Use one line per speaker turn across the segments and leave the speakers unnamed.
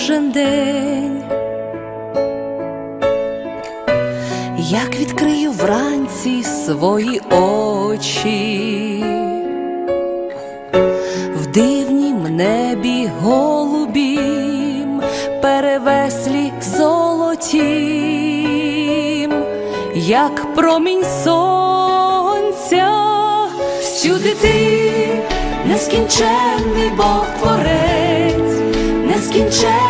кожен день, як відкрию вранці свої очі, в дивнім небі голубім, перевеслі золотім, як промінь сонця, всюди ти нескінченний Бог творець, нескінченний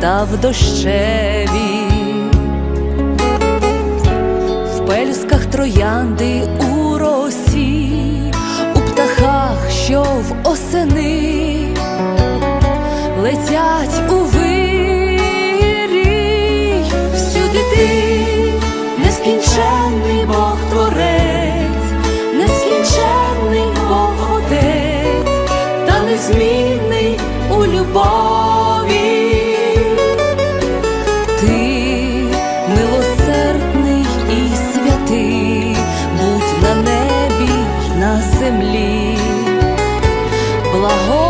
та в дощеві, в пелюсках троянди у благословен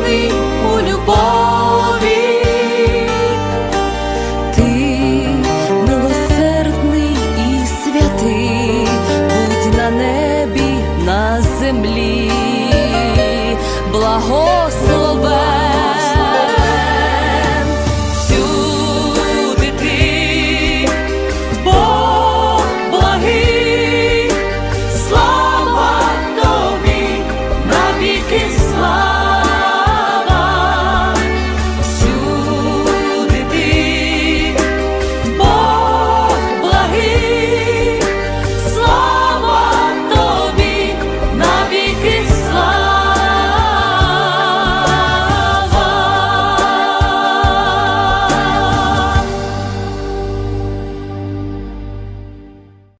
у небі, на землі, благословен